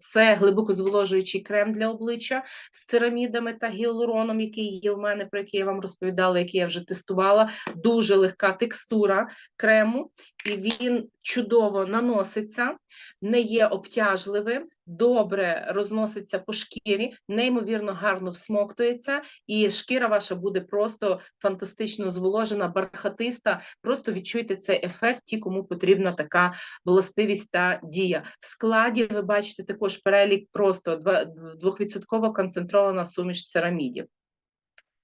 Це глибокозволожуючий крем для обличчя з церамідами та гіалуроном, який є в мене, про який я вам розповідала, який я вже тестувала. Дуже легка текстура крему, і він чудово наноситься, не є обтяжливим, добре розноситься по шкірі, неймовірно гарно всмоктується, і шкіра ваша буде просто фантастично зволожена, бархатиста. Просто відчуйте цей ефект, ті, кому потрібна така властивість та дія. В складі ви бачите також перелік просто два- двохвідсотково концентрована суміш церамідів.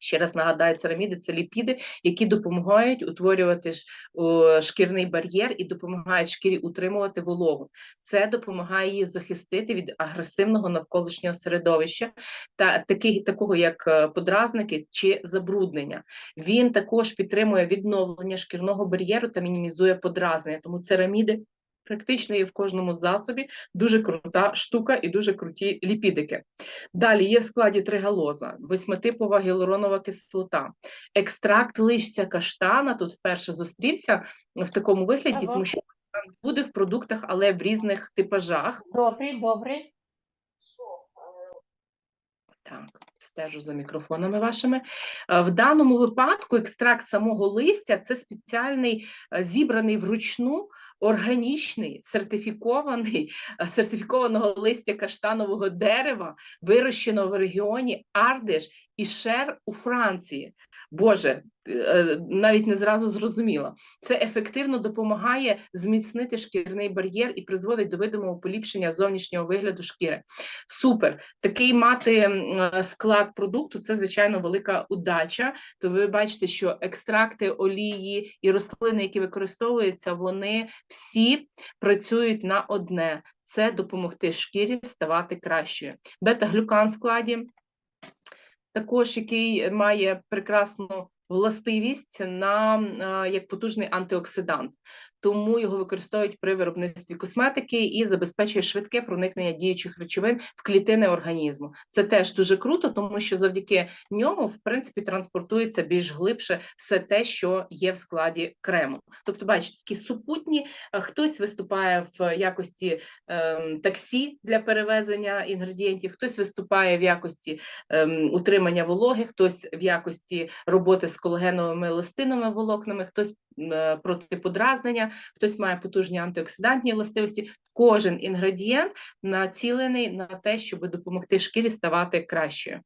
Ще раз нагадаю, цераміди це ліпіди, які допомагають утворювати шкірний бар'єр і допомагають шкірі утримувати вологу. Це допомагає її захистити від агресивного навколишнього середовища та таких, такого як е, подразники чи забруднення. Він також підтримує відновлення шкірного бар'єру та мінімізує подразнення. Тому цераміди практично є в кожному засобі. Дуже крута штука і дуже круті ліпідики. Далі є в складі тригалоза, восьмитипова гіалуронова кислота, екстракт листя каштана. Тут вперше зустрівся в такому вигляді, тому що буде в продуктах, але в різних типажах. Добрий, добрий. Так, стежу за мікрофонами вашими. Е, В даному випадку екстракт самого листя це спеціальний е, зібраний вручну. Органічний сертифікований е, сертифікованого листя каштанового дерева, вирощеного в регіоні Ардеш і Шер у Франції. Боже, е, навіть не зразу зрозуміла. Це ефективно допомагає зміцнити шкірний бар'єр і призводить до видимого поліпшення зовнішнього вигляду шкіри. Супер! Такий мати е, склад продукту це звичайно велика удача. То ви бачите, що екстракти олії і рослини, які використовуються, вони всі працюють на одне: це допомогти шкірі ставати кращою. Бета-глюкан в складі, також який має прекрасну властивість на як потужний антиоксидант. Тому його використовують при виробництві косметики і забезпечує швидке проникнення діючих речовин в клітини організму. Це теж дуже круто, тому що завдяки ньому, в принципі, транспортується більш глибше все те, що є в складі крему. Тобто, бачите, такі супутні, е, хтось виступає в якості ем, таксі для перевезення інгредієнтів, хтось виступає в якості ем, утримання вологи, хтось в якості роботи з колагеновими еластиновими волокнами, хтось е, проти подразнення, хтось має потужні антиоксидантні властивості. Кожен інгредієнт націлений на те, щоб допомогти шкірі ставати кращою.